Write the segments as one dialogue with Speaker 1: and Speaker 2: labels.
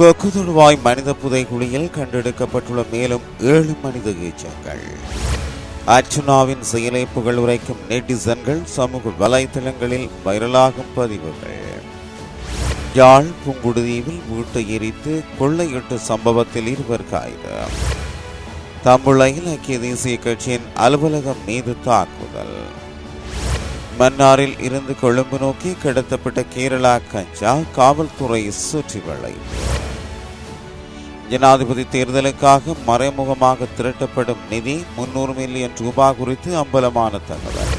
Speaker 1: கொக்குதுடுவாய் மனித புதைகுழியில் கண்டெடுக்கப்பட்டுள்ள மேலும் ஏழு மனித எச்சங்கள் அர்ச்சுனாவின் செயலை புகழ் உரைக்கும் நெட்டிசன்கள் சமூக வலைதளங்களில் வைரலாகும் பதிவுகள். யாழ் புங்குடுதீவில் வீட்டை எரித்து கொள்ளையிட்ட சம்பவத்தில் இருவர் கைது தம்புளையில் ஐக்கிய தேசிய கட்சியின் அலுவலகம் மீது தாக்குதல். மன்னாரில் இருந்து கொழும்பு நோக்கி கடத்தப்பட்ட கேரளா கஞ்சா காவல்துறை சுற்றி வளைப்பு ஜனாதிபதி தேர்தலுக்காக மறைமுகமாக திரட்டப்படும் நிதி முன்னூறு மில்லியன் ரூபாய் குறித்து அம்பலமான தகவல்.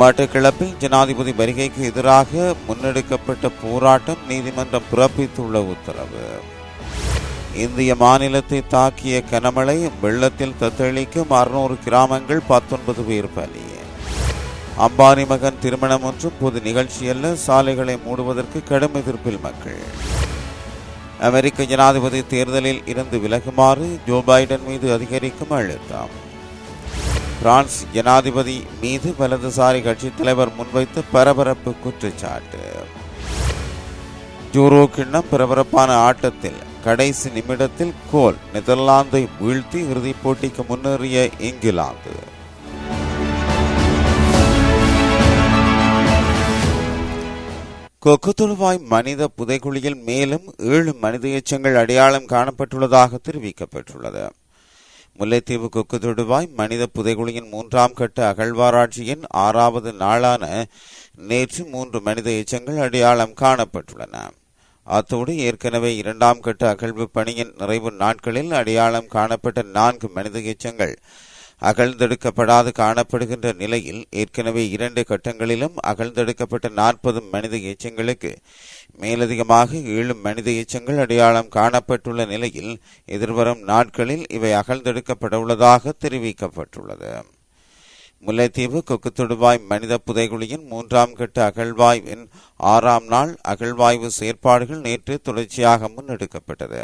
Speaker 1: மட்டக்கிழப்பில் ஜனாதிபதி வருகைக்கு எதிராக முன்னெடுக்கப்பட்ட போராட்டம் நீதிமன்றம் பிறப்பித்துள்ள உத்தரவு. இந்திய மாநிலத்தை தாக்கிய கனமழை வெள்ளத்தில் தத்தளிக்கும் அறுநூறு கிராமங்கள் பத்தொன்பது பேர் பலி. அம்பானி மகன் திருமணம் ஒன்றும் பொது நிகழ்ச்சியல்ல சாலைகளை மூடுவதற்கு கடும் எதிர்ப்பில் மக்கள். அமெரிக்க ஜனாதிபதி தேர்தலில் இருந்து விலகுமாறு ஜோ பைடன் மீது அதிகரிக்கும் அழுத்தம். பிரான்ஸ் ஜனாதிபதி மீது வலதுசாரி கட்சித் தலைவர் முன்வைத்த பரபரப்பு குற்றச்சாட்டு. ஜூரோ கிண்ணம் பரபரப்பான ஆட்டத்தில் கடைசி நிமிடத்தில் கோல் நெதர்லாந்தை வீழ்த்தி இறுதிப் போட்டிக்கு முன்னேறிய இங்கிலாந்து. கொக்குத்துழுவாய் மனித புதைகுழியில் மேலும் ஏழு மனித எச்சங்கள் அடையாளம் காணப்பட்டுள்ளதாக தெரிவிக்கப்பட்டுள்ளது. முல்லைத்தீவு கொக்கு தொடுவாய் மனித புதைகுழியின் மூன்றாம் கட்ட அகழ்வாராய்ச்சியின் ஆறாவது நாளான நேற்று மூன்று மனித எச்சங்கள் அடையாளம் காணப்பட்டுள்ளன. அத்தோடு ஏற்கனவே இரண்டாம் கட்ட அகழ்வு பணியின் நிறைவு நாட்களில் அடையாளம் காணப்பட்ட நான்கு மனித எச்சங்கள் அகழ்ந்தெடுக்கப்படாது காணப்படுகின்ற நிலையில் ஏற்கனவே இரண்டு கட்டங்களிலும் அகழ்ந்தெடுக்கப்பட்ட நாற்பது மனித எச்சங்களுக்கு மேலதிகமாக ஏழு மனித எச்சங்கள் அடையாளம் காணப்பட்டுள்ள நிலையில் எதிர்வரும் நாட்களில் இவை அகழ்ந்தெடுக்கப்பட உள்ளதாக தெரிவிக்கப்பட்டுள்ளது. முல்லைத்தீவு கொக்குத்தொடுவாய் மனித புதைகுழியின் மூன்றாம் கட்ட அகழ்வாய்வின் ஆறாம் நாள் அகழ்வாய்வு செயற்பாடுகள் நேற்று தொடர்ச்சியாக முன்னெடுக்கப்பட்டது.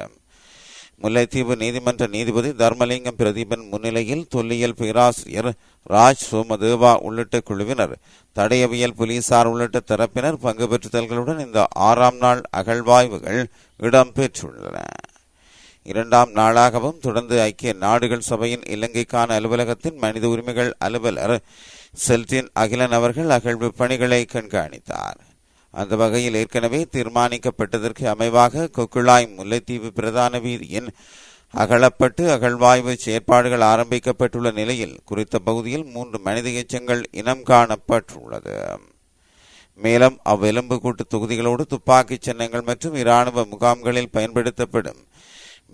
Speaker 1: முல்லைத்தீவு நீதிமன்ற நீதிபதி தர்மலிங்கம் பிரதீபன் முன்னிலையில் தொல்லியல் பேராசிரியர் ராஜ் சோமதேவா உள்ளிட்ட குழுவினர் தடயவியல் போலீசார் உள்ளிட்ட தரப்பினர் பங்கு பெற்றுதல்களுடன் இந்த ஆறாம் நாள் அகழ்வாய்வுகள் இடம்பெற்றுள்ளன இரண்டாம் நாளாகவும் தொடர்ந்து ஐக்கிய நாடுகள் சபையின் இலங்கைக்கான அலுவலகத்தின் மனித உரிமைகள் அலுவலர் செல்டின் அகிலன் அவர்கள் அகழ்வு பணிகளை கண்காணித்தார். அந்த வகையில் ஏற்கனவே தீர்மானிக்கப்பட்டதற்கு அமைவாக கொக்குழாய் முல்லைத்தீவு பிரதான வீதியின் அகலப்பட்டு அகழ்வாய்வு செயற்பாடுகள் ஆரம்பிக்கப்பட்டுள்ள நிலையில் குறித்த பகுதியில் மூன்று மனித எச்சங்கள் இனம் காணப்பட்டுள்ளது. மேலும் அவ்வெலும்புக்கூட்டு தொகுதிகளோடு துப்பாக்கிச் சின்னங்கள் மற்றும் இராணுவ முகாம்களில் பயன்படுத்தப்படும்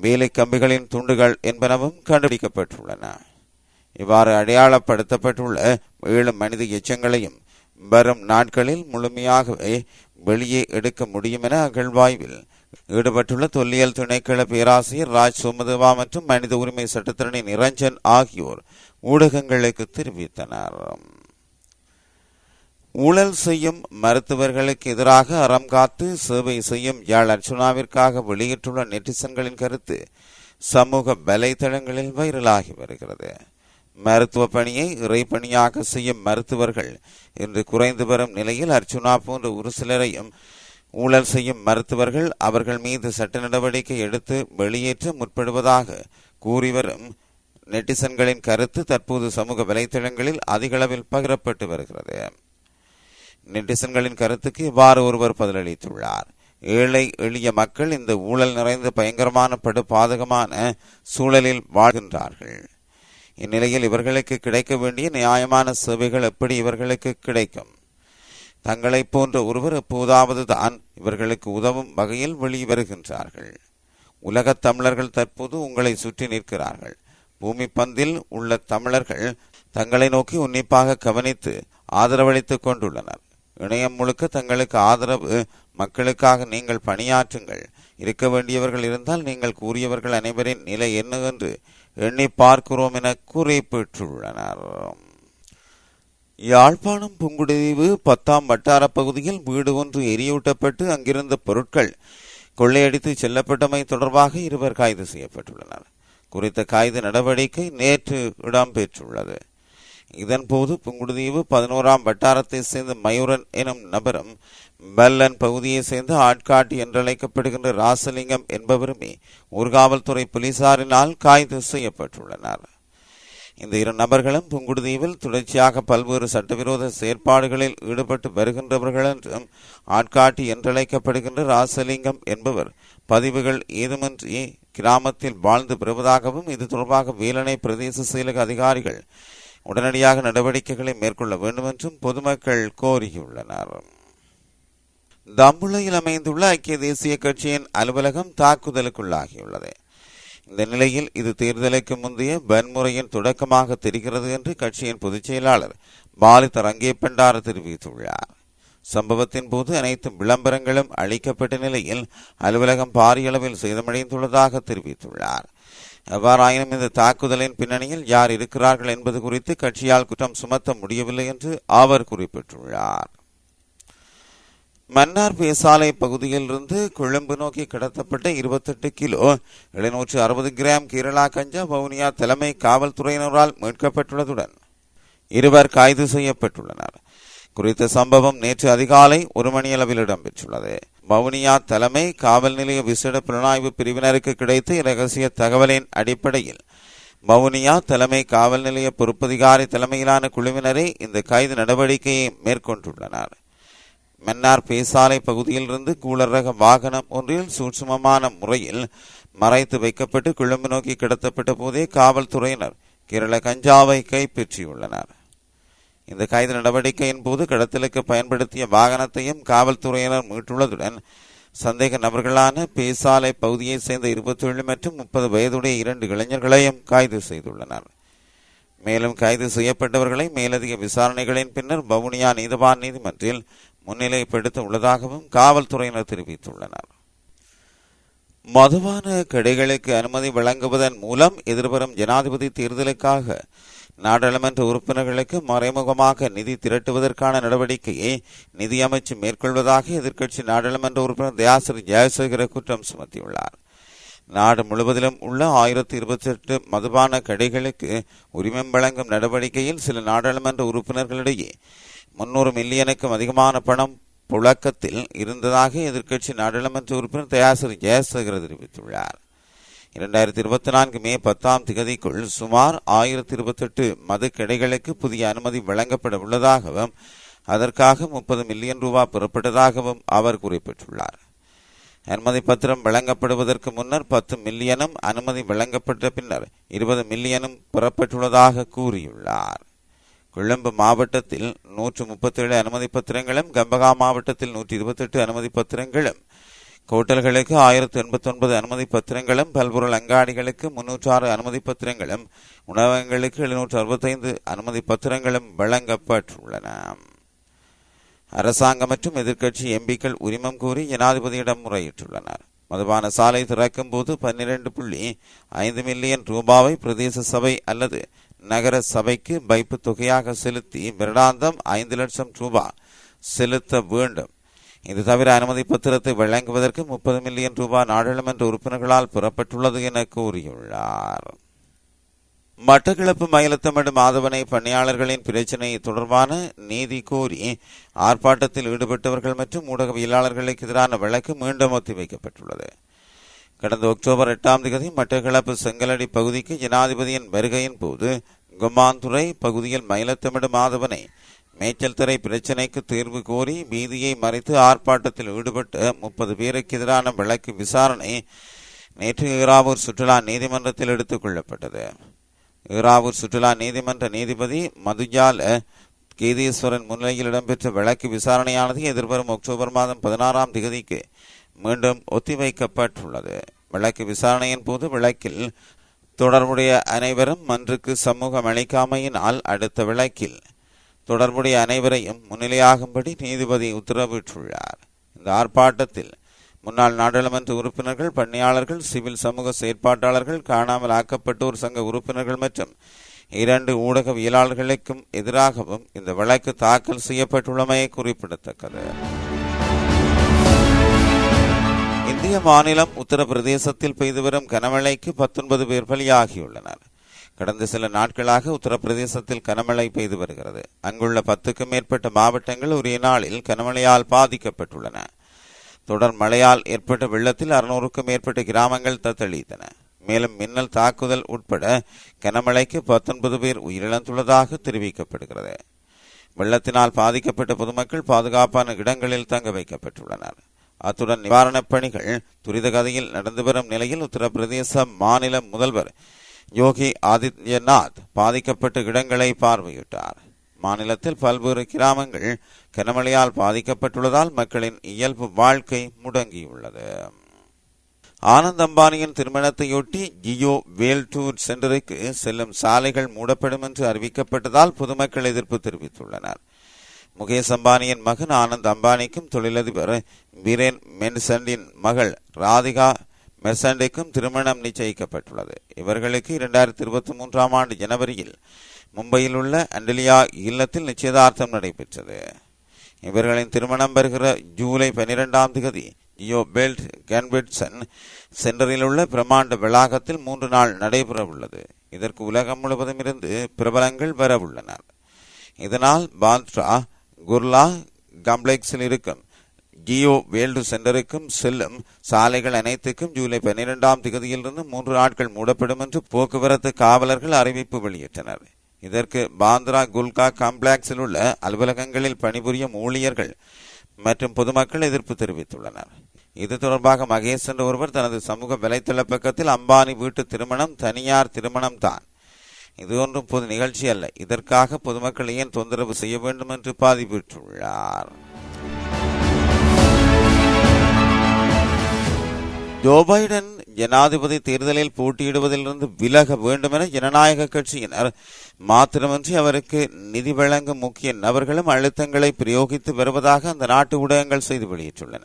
Speaker 1: வேலை கம்பிகளின் துண்டுகள் என்பனவும் கண்டுபிடிக்கப்பட்டுள்ளன. இவ்வாறு அடையாளப்படுத்தப்பட்டுள்ள ஏழு மனித எச்சங்களையும் வரும் நாட்களில் முழுமையாகவே வெளியே எடுக்க முடியும் என அகழ்வாய்வில் ஈடுபட்டுள்ள தொல்லியல் துணைக்கள பேராசிரியர் ராஜ் சுமதுவா மற்றும் மனித உரிமை சட்டத்திரணி நிரஞ்சன் ஆகியோர் ஊடகங்களுக்கு தெரிவித்தனர். ஊழல் செய்யும் மருத்துவர்களுக்கு எதிராக அறம் காத்து சேவை செய்யும் யாழ் அர்ச்சுனாவிற்காக வெளியிட்டுள்ள நெட்டிசன்களின் கருத்து சமூக வலைதளங்களில் வைரலாகி வருகிறது. மருத்துவ பணியை இறைப்பணியாக செய்யும் மருத்துவர்கள் இன்று குறைந்து வரும் நிலையில் அர்ச்சுனா போன்ற ஒரு சிலரையும் ஊழல் செய்யும் மருத்துவர்கள் அவர்கள் மீது சட்ட நடவடிக்கை எடுத்து வெளியேற்ற முற்படுவதாக கூறி வரும் நெட்டிசன்களின் கருத்து தற்போது சமூக வலைதளங்களில் அதிகளவில் பகிரப்பட்டு வருகிறது. நெட்டிசன்களின் கருத்துக்கு இவ்வாறு ஒருவர் பதிலளித்துள்ளார். ஏழை எளிய மக்கள் இந்த ஊழல் நிறைந்த பயங்கரமான படு பாதகமான சூழலில் வாழ்கின்றார்கள். இந்நிலையில் இவர்களுக்கு கிடைக்க வேண்டிய நியாயமான சேவைகள் எப்படி இவர்களுக்கு கிடைக்கும்? தங்களைப் போன்ற ஒருவர் எப்போதாவது தான் இவர்களுக்கு உதவும் வகையில் வெளிவருகின்றார்கள். உலகத் தமிழர்கள் தற்போது உங்களை சுற்றி நிற்கிறார்கள். பூமி பந்தில் உள்ள தமிழர்கள் தங்களை நோக்கி உன்னிப்பாக கவனித்து ஆதரவளித்துக் கொண்டுள்ளனர். இணையம் முழுக்க தங்களுக்கு ஆதரவு மக்களுக்காக நீங்கள் பணியாற்றுங்கள். இருக்க வேண்டியவர்கள் இருந்தால் நீங்கள் கூறியவர்கள் அனைவரின் நிலை என்ன என்று எண்ணி பார்க்கிறோம் என குறிப்பிட்டுள்ளனர். யாழ்ப்பாணம் புங்குடுதீவு பத்தாம் வட்டார பகுதியில் வீடு ஒன்று எரியூட்டப்பட்டு அங்கிருந்த பொருட்கள் கொள்ளையடித்து செல்லப்பட்டமை தொடர்பாக இருவர் கைது செய்யப்பட்டுள்ளனர். குறித்த கைது நடவடிக்கை நேற்று இடம்பெற்றுள்ளது. இதன்போது புங்குடுதீவு பதினோராம் வட்டாரத்தை சேர்ந்த மயூரன் எனும் நபரும் பல்லன் பகுதியை சேர்ந்த ஆட்காட்டி என்றழைக்கப்படுகின்ற ராசலிங்கம் என்பவருமே ஊர்காவல்துறை போலீசாரினால் கைது செய்யப்பட்டுள்ளனர். இந்த இரு நபர்களும் புங்குடுதீவில் தொடர்ச்சியாக பல்வேறு சட்டவிரோத செயற்பாடுகளில் ஈடுபட்டு வருகின்றவர்கள் என்றும் ஆட்காட்டி என்றழைக்கப்படுகின்ற ராசலிங்கம் என்பவர் பதிவுகள் ஏதுமின்றி கிராமத்தில் வாழ்ந்து வருவதாகவும் இது தொடர்பாக வேலனை பிரதேச செயலக அதிகாரிகள் உடனடியாக நடவடிக்கைகளை மேற்கொள்ள வேண்டும் என்றும் பொதுமக்கள் கோரியுள்ளனர். தம்புளையில் அமைந்துள்ள ஐக்கிய தேசிய கட்சியின் அலுவலகம் தாக்குதலுக்குள்ளாகியுள்ளது. இந்த நிலையில் இது தேர்தலுக்கு முந்தைய வன்முறையின் தொடக்கமாக தெரிகிறது என்று கட்சியின் பொதுச் செயலாளர் பாலித ரங்கே பண்டார தெரிவித்துள்ளார். சம்பவத்தின் போது அனைத்து விளம்பரங்களும் அளிக்கப்பட்ட நிலையில் அலுவலகம் பாரிய அளவில் சேதமடைந்துள்ளதாக தெரிவித்துள்ளார். எவ்வாறாயினும் இந்த தாக்குதலின் பின்னணியில் யார் இருக்கிறார்கள் என்பது குறித்து கட்சியால் குற்றம் சுமத்த முடியவில்லை என்று அவர் குறிப்பிட்டுள்ளார். மன்னார் பேசாலை பகுதியிலிருந்து கொழும்பு நோக்கி கடத்தப்பட்ட இருபத்தெட்டு கிலோ எழுநூற்று அறுபது கிராம் கேரளா கஞ்சா வவுனியா தலைமை காவல்துறையினரால் மீட்கப்பட்டுள்ளதுடன் இருவர் கைது செய்யப்பட்டுள்ளனர். குறித்த சம்பவம் நேற்று அதிகாலை ஒரு மணியளவில் இடம்பெற்றுள்ளது. வவுனியா தலைமை காவல் நிலைய விசேட புலனாய்வு பிரிவினருக்கு கிடைத்த இரகசிய தகவலின் அடிப்படையில் வவுனியா தலைமை காவல் நிலைய பொறுப்பதிகாரி தலைமையிலான குழுவினரே இந்த கைது நடவடிக்கையை மேற்கொண்டுள்ளனர். மன்னார் பேசாலை பகுதியிலிருந்து கூலர் ரக வாகனம் ஒன்றில் சூட்சுமமான முறையில் மறைத்து வைக்கப்பட்டு கொழும்பு நோக்கி கடத்தப்பட்ட போதே காவல்துறையினர் கேரள கஞ்சாவை கைப்பற்றியுள்ளனர். இந்த கைது நடவடிக்கையின் போது கடத்தலுக்கு பயன்படுத்திய வாகனத்தையும் காவல்துறையினர் மீட்டுள்ளதுடன் சந்தேக நபர்களான பேசாலை பகுதியைச் சேர்ந்த இருபத்தேழு மற்றும் முப்பது வயதுடைய இரண்டு இளைஞர்களையும் கைது செய்துள்ளனர். மேலும் கைது செய்யப்பட்டவர்களை மேலதிக விசாரணைகளின் பின்னர் வவுனியா நீதவான் நீதிமன்றில் முன்னிலைப்படுத்த உள்ளதாகவும் காவல்துறையினர் தெரிவித்துள்ளனர். மதுபான கடைகளுக்கு அனுமதி வழங்குவதன் மூலம் எதிர்வரும் ஜனாதிபதி தேர்தலுக்காக நாடாளுமன்ற உறுப்பினர்களுக்கு மறைமுகமாக நிதி திரட்டுவதற்கான நடவடிக்கையை நிதியமைச்சு மேற்கொள்வதாக எதிர்க்கட்சி நாடாளுமன்ற உறுப்பினர் தயாசிரி ஜெயசேகர குற்றம் சுமத்தியுள்ளார். நாடு முழுவதிலும் உள்ள ஆயிரத்தி இருபத்தி எட்டு மதுபான கடைகளுக்கு உரிமம் வழங்கும் நடவடிக்கையில் சில நாடாளுமன்ற உறுப்பினர்களிடையே முன்னூறு மில்லியனுக்கும் அதிகமான பணம் புழக்கத்தில் இருந்ததாக எதிர்க்கட்சி நாடாளுமன்ற உறுப்பினர் தயாசிரி ஜெயசேகர் தெரிவித்துள்ளார். இரண்டாயிரத்தி இருபத்தி நான்கு மே பத்தாம் திகதிக்குள் சுமார் ஆயிரத்தி இருபத்தெட்டு மது கடைகளுக்கு புதிய அனுமதி வழங்கப்பட உள்ளதாகவும் அதற்காக முப்பது மில்லியன் ரூபாய் பெறப்பட்டதாகவும் அவர் குறிப்பிட்டுள்ளார். அனுமதி பத்திரம் வழங்கப்படுவதற்கு முன்னர் பத்து மில்லியனும் அனுமதி வழங்கப்பட்ட பின்னர் இருபது மில்லியனும் பெறப்பட்டுள்ளதாக கூறியுள்ளார். கொழும்பு மாவட்டத்தில் நூற்று முப்பத்தேழு அனுமதி பத்திரங்களும் கம்பகா மாவட்டத்தில் நூற்றி இருபத்தெட்டு அனுமதி பத்திரங்களும் கோட்டல்களுக்கு ஆயிரத்தி எண்பத்தி ஒன்பது அனுமதி பத்திரங்களும் பல்பொருள் அங்காடிகளுக்கு முன்னூற்றாறு ஆறு அனுமதி பத்திரங்களும் உணவகங்களுக்கு எழுநூற்று அறுபத்தைந்து அனுமதி பத்திரங்களும் வழங்கப்பட்டுள்ளன. அரசாங்கம் மற்றும் எதிர்க்கட்சி எம்பிக்கள் உரிமம் கோரி ஜனாதிபதியிடம் முறையிட்டுள்ளனர். மதுபான சாலை திறக்கும் போது பன்னிரண்டு புள்ளி ஐந்து மில்லியன் ரூபாவை பிரதேச சபை அல்லது நகர சபைக்கு வைப்பு தொகையாக செலுத்தி வருடாந்தம் ஐந்து லட்சம் ரூபாய் செலுத்த வேண்டும். இது தவிர அனுமதி பத்திரத்தை வழங்குவதற்கு முப்பது மில்லியன் ரூபாய் நாடாளுமன்ற உறுப்பினர்களால் புறப்பட்டுள்ளது என கூறியுள்ளார். மட்டக்களப்பு மயிலத்தமிடு மாதவனை பணியாளர்களின் பிரச்சினை தொடர்பான நீதி கோரி ஆர்ப்பாட்டத்தில் ஈடுபட்டவர்கள் மற்றும் ஊடகவியலாளர்களுக்கு எதிரான வழக்கு மீண்டும் ஒத்திவைக்கப்பட்டுள்ளது. கடந்த அக்டோபர் எட்டாம் தேதி மட்டக்களப்பு செங்கலடி பகுதிக்கு ஜனாதிபதியின் வருகையின் போது கும்மாந்துறை பகுதியில் மயிலத்தமிடு மாதவனை மேய்ச்சல் பிரச்சினைக்கு தீர்வு கோரி பீதியை மறைத்து ஆர்ப்பாட்டத்தில் ஈடுபட்ட முப்பது பேருக்கு எதிரான வழக்கு விசாரணை நேற்று ஈராவூர் சுற்றுலா நீதிமன்றத்தில் எடுத்துக் கொள்ளப்பட்டது. ஈராவூர் சுற்றுலா நீதிமன்ற நீதிபதி மதுஜால கீதீஸ்வரன் முன்னிலையில் இடம்பெற்ற வழக்கு விசாரணையானது எதிர்வரும் அக்டோபர் மாதம் பதினாறாம் தேதிக்கு மீண்டும் ஒத்திவைக்கப்பட்டுள்ளது. வழக்கு விசாரணையின் போது வழக்கில் தொடர்புடைய அனைவரும் மன்றுக்கு சமூகம் அளிக்காமையினால் அடுத்த வழக்கில் தொடர்புடைய அனைவரையும் முன்னிலையாகும்படி நீதிபதி உத்தரவிட்டுள்ளார். இந்த ஆர்ப்பாட்டத்தில் முன்னாள் நாடாளுமன்ற உறுப்பினர்கள் பணியாளர்கள் சிவில் சமூக செயற்பாட்டாளர்கள் காணாமல் ஆக்கப்பட்டோர் சங்க உறுப்பினர்கள் மற்றும் இரண்டு ஊடகவியலாளர்களுக்கும் எதிராகவும் இந்த வழக்கு தாக்கல் செய்யப்பட்டுள்ளமை குறிப்பிடத்தக்கது. இந்திய மாநிலம் உத்தரப்பிரதேசத்தில் பெய்து வரும் கனமழைக்கு பத்தொன்பது பேர் பலியாகியுள்ளனர். கடந்த சில நாட்களாக உத்தரப்பிரதேசத்தில் கனமழை பெய்து வருகிறது. அங்குள்ள பத்துக்கும் மேற்பட்ட மாவட்டங்கள் ஒரே நாளில் கனமழையால் பாதிக்கப்பட்டுள்ளன. தொடர் மழையால் ஏற்பட்ட வெள்ளத்தில் அறுநூறுக்கும் மேற்பட்ட கிராமங்கள் தத்தளித்தன. மேலும் மின்னல் தாக்குதல் உட்பட கனமழைக்கு பத்தொன்பது பேர் உயிரிழந்துள்ளதாக தெரிவிக்கப்படுகிறது. வெள்ளத்தினால் பாதிக்கப்பட்ட பொதுமக்கள் பாதுகாப்பான இடங்களில் தங்க வைக்கப்பட்டுள்ளனர். அத்துடன் நிவாரணப் பணிகள் துரித கதையில் நடந்து வரும் நிலையில் உத்தரப்பிரதேச மாநில முதல்வர் யோகி ஆதித்யநாத் பாதிக்கப்பட்ட இடங்களை பார்வையிட்டார். மாநிலத்தில் பல்வேறு கிராமங்கள் கனமழையால் பாதிக்கப்பட்டுள்ளதால் மக்களின் இயல்பு வாழ்க்கை முடங்கியுள்ளது. ஆனந்த் அம்பானியின் திருமணத்தையொட்டி ஜியோ வேல் டூர் சென்டருக்கு செல்லும் சாலைகள் மூடப்படும் என்று அறிவிக்கப்பட்டதால் பொதுமக்கள் எதிர்ப்பு தெரிவித்துள்ளனர். முகேஷ் அம்பானியின் மகன் ஆனந்த் அம்பானிக்கும் தொழிலதிபர் வீரேன் மென்சண்டின் மகள் ராதிகா மெர்சண்டிக்கும் திருமணம் நிச்சயிக்கப்பட்டுள்ளது. இவர்களுக்கு இரண்டாயிரத்தி இருபத்தி மூன்றாம் ஆண்டு ஜனவரியில் மும்பையில் உள்ள அண்டலியா இல்லத்தில் நிச்சயதார்த்தம் நடைபெற்றது. இவர்களின் திருமணம் வருகிற ஜூலை பனிரெண்டாம் தேதி ஜியோ பெல்ட் கேன்பிட்சன் சென்டரில் உள்ள பிரமாண்ட வளாகத்தில் மூன்று நாள் நடைபெற உள்ளது இதற்கு உலகம் முழுவதும் இருந்து பிரபலங்கள் வர உள்ளனர் இதனால் பாந்த்ரா குர்லா கம்ப்ளெக்ஸில் இருக்கும் கியோ வேல்டு சென்டருக்கும் செல்லும் சாலைகள் அனைத்துக்கும் ஜூலை பன்னிரெண்டாம் தேதியிலிருந்து மூன்று நாட்கள் மூடப்படும் என்று போக்குவரத்து காவலர்கள் அறிவிப்பு வெளியிட்டனர். இதற்கு பாந்த்ரா குல்கா காம்ப்ளெக்ஸில் உள்ள அலுவலகங்களில் பணிபுரியும் ஊழியர்கள் மற்றும் பொதுமக்கள் எதிர்ப்பு தெரிவித்துள்ளனர். இது தொடர்பாக மகேஷ் என்ற ஒருவர் தனது சமூக வலைத்தள பக்கத்தில் அம்பானி வீட்டு திருமணம் தனியார் திருமணம் தான். இது ஒன்றும் பொது நிகழ்ச்சி அல்ல. இதற்காக பொதுமக்கள் ஏன் தொந்தரவு செய்ய வேண்டும் என்று பாதிப்பிட்டுள்ளார் ஜோ பைடன் ஜனாதிபதி தேர்தலில் போட்டியிடுவதிலிருந்து விலக வேண்டும் என ஜனநாயக கட்சியினர் மாத்திரமின்றி அவருக்கு நிதி வழங்கும் முக்கிய நபர்களும் அழுத்தங்களை பிரயோகித்து வருவதாக அந்த நாட்டு ஊடகங்கள் செய்து வெளியிட்டுள்ளன.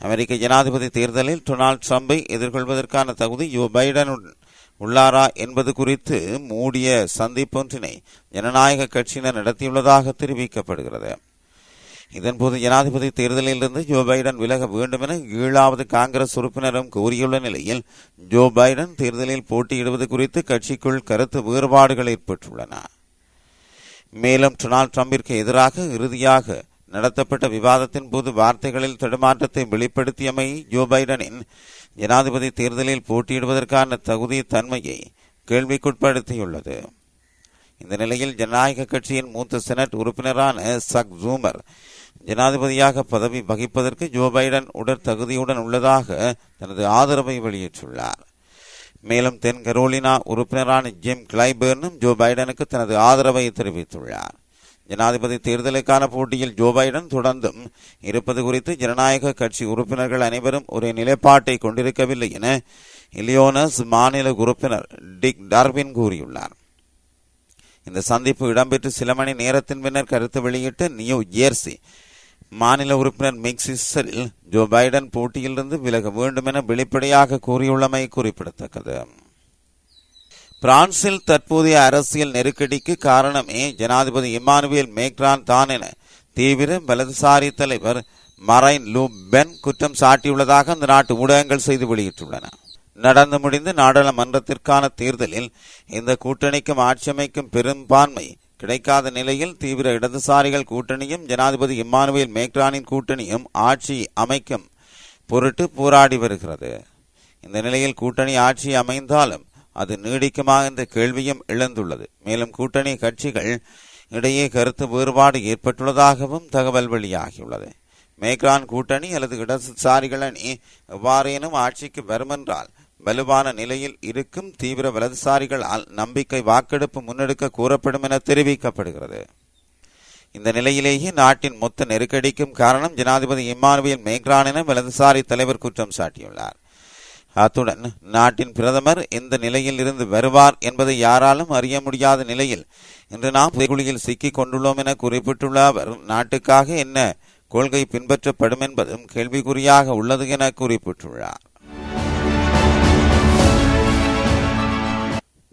Speaker 1: அமெரிக்க ஜனாதிபதி தேர்தலில் டொனால்ட் ட்ரம்பை எதிர்கொள்வதற்கான தகுதி ஜோ பைடனுடன் உள்ளாரா என்பது குறித்து மூடிய சந்திப்பொன்றினை ஜனநாயக கட்சியினர் நடத்தியுள்ளதாக தெரிவிக்கப்படுகிறது. இதன்போது ஜனாதிபதி தேர்தலிலிருந்து ஜோ பைடன் விலக வேண்டும் என ஏழாவது காங்கிரஸ் உறுப்பினரும் கூறியுள்ள நிலையில் ஜோ பைடன் தேர்தலில் போட்டியிடுவது குறித்து கட்சிக்குள் கருத்து வேறுபாடுகள் ஏற்பட்டுள்ளன. மேலும் டொனால்ட் ட்ரம்பிற்கு எதிராக இறுதியாக நடத்தப்பட்ட விவாதத்தின் போது வார்த்தைகளில் தடுமாற்றத்தை வெளிப்படுத்தியமை ஜோ பைடனின் ஜனாதிபதி தேர்தலில் போட்டியிடுவதற்கான தகுதி தன்மையை கேள்விக்குட்படுத்தியுள்ளது. இந்த நிலையில் ஜனநாயக கட்சியின் மூத்த செனட் உறுப்பினரான சக் ஜூமர் ஜனாதிபதியாக பதவி வகிப்பதற்கு ஜோ பைடன் உடற் தகுதியுடன் உள்ளதாக தனது ஆதரவை வெளியிட்டுள்ளார். மேலும் தென் கரோலினா உறுப்பினரான ஜிம் கிளைபர்னும் ஜோ பைடனுக்கு தனது ஆதரவை தெரிவித்துள்ளார். ஜனாதிபதி தேர்தலுக்கான போட்டியில் ஜோ பைடன் தொடர்ந்தும் இருப்பது குறித்து ஜனநாயக கட்சி உறுப்பினர்கள் அனைவரும் ஒரு நிலைப்பாட்டை கொண்டிருக்கவில்லை என இலியோனஸ் மாநில உறுப்பினர் டிக் டார்வின் கூறியுள்ளார். இந்த சந்திப்பு இடம்பெற்று சில மணி நேரத்தின் பின்னர் கருத்து வெளியிட்டு நியூ ஜேர்சி மாநில உறுப்பினர் மிக்சிஸரில் ஜோ பைடன் போட்டியிலிருந்து விலக வேண்டும் என வெளிப்படையாக கூறியுள்ளமை குறிப்பிடத்தக்கது. பிரான்சில் தற்போதைய அரசியல் நெருக்கடிக்கு காரணமே ஜனாதிபதி இமானுவேல் மேக்ரான் தான் என தீவிர வலதுசாரி தலைவர் மரைன் லூபென் குற்றம் சாட்டியுள்ளதாக அந்த நாட்டு ஊடகங்கள் செய்து வெளியிட்டுள்ளன. நடந்து முடிந்த நாடாளுமன்றத்திற்கான தேர்தலில் இந்த கூட்டணிக்கும் ஆட்சியமைக்கும் பெரும்பான்மை கிடைக்காத நிலையில் தீவிர இடதுசாரிகள் கூட்டணியும் ஜனாதிபதி இம்மானுவேல் மேக்ரானின் கூட்டணியும் ஆட்சி அமைக்கும் பொருட்டு போராடி வருகிறது. இந்த நிலையில் கூட்டணி ஆட்சி அமைந்தாலும் அது நீடிக்குமா என்ற கேள்வியும் எழுந்துள்ளது. மேலும் கூட்டணி கட்சிகள் இடையே கருத்து வேறுபாடு ஏற்பட்டுள்ளதாகவும் தகவல் வெளியாகியுள்ளது. மேக்ரான் கூட்டணி அல்லது இடதுசாரிகள் அணி எவ்வாறேனும் ஆட்சிக்கு வருமென்றால் வலுவான நிலையில் இருக்கும் தீவிர வலதுசாரிகளால் நம்பிக்கை வாக்கெடுப்பு முன்னெடுக்க கூறப்படும் என தெரிவிக்கப்படுகிறது. இந்த நிலையிலேயே நாட்டின் மொத்த நெருக்கடிக்கும் காரணம் ஜனாதிபதி இம்மானுவேல் மேக்ரான் என வலதுசாரி தலைவர் குற்றம் சாட்டியுள்ளார். அத்துடன் நாட்டின் பிரதமர் எந்த நிலையில் இருந்து வருவார் என்பதை யாராலும் அறிய முடியாத நிலையில் இன்று நாம் புதைகுழியில் சிக்கிக் கொண்டுள்ளோம் என குறிப்பிட்டுள்ள அவர் நாட்டுக்காக என்ன கொள்கை பின்பற்றப்படும் என்பதும் கேள்விக்குறியாக உள்ளது என குறிப்பிட்டுள்ளார்.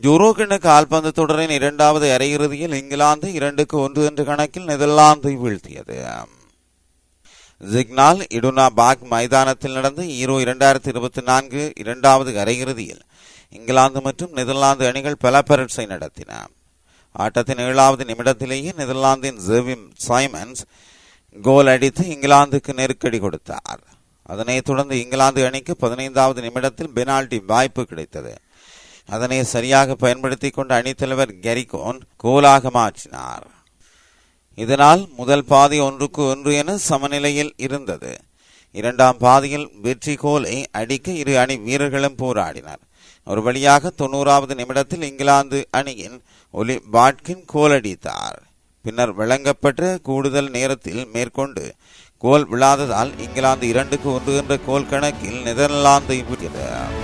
Speaker 1: யூரோ கிண்ண கால்பந்து தொடரின் இரண்டாவது அரையிறுதியில் இங்கிலாந்து இரண்டுக்கு ஒன்று என்ற கணக்கில் நெதர்லாந்தை வீழ்த்தியது. ஜிக்னால் இடுனா பாக் மைதானத்தில் நடந்த ஈரோ இரண்டாயிரத்தி இருபத்தி நான்கு இரண்டாவது அரையிறுதியில் இங்கிலாந்து மற்றும் நெதர்லாந்து அணிகள் பல பரட்சை நடத்தின. ஆட்டத்தின் ஏழாவது நிமிடத்திலேயே நெதர்லாந்தின் ஜெவிம் சைமன்ஸ் கோல் அடித்து இங்கிலாந்துக்கு நெருக்கடி கொடுத்தார். அதனைத் தொடர்ந்து இங்கிலாந்து அணிக்கு பதினைந்தாவது நிமிடத்தில் பெனால்டி வாய்ப்பு கிடைத்தது. அதனை சரியாக பயன்படுத்தி கொண்ட அணித்தலைவர் கெரிகோன் கோலாக மாற்றினார். இதனால் முதல் பாதி ஒன்றுக்கு ஒன்று என சமநிலையில் இருந்தது. இரண்டாம் பாதியில் வெற்றி கோலை அடிக்க இரு அணி வீரர்களும் போராடினர். ஒரு வழியாக தொண்ணூறாவது நிமிடத்தில் இங்கிலாந்து அணியின் ஒலி பாட்கின் கோல் அடித்தார். பின்னர் வழங்கப்பட்ட கூடுதல் நேரத்தில் மேற்கொண்டு கோல் விழாததால் இங்கிலாந்து இரண்டுக்கு ஒன்று என்ற கோல் கணக்கில் நெதர்லாந்தை விடுகிறார்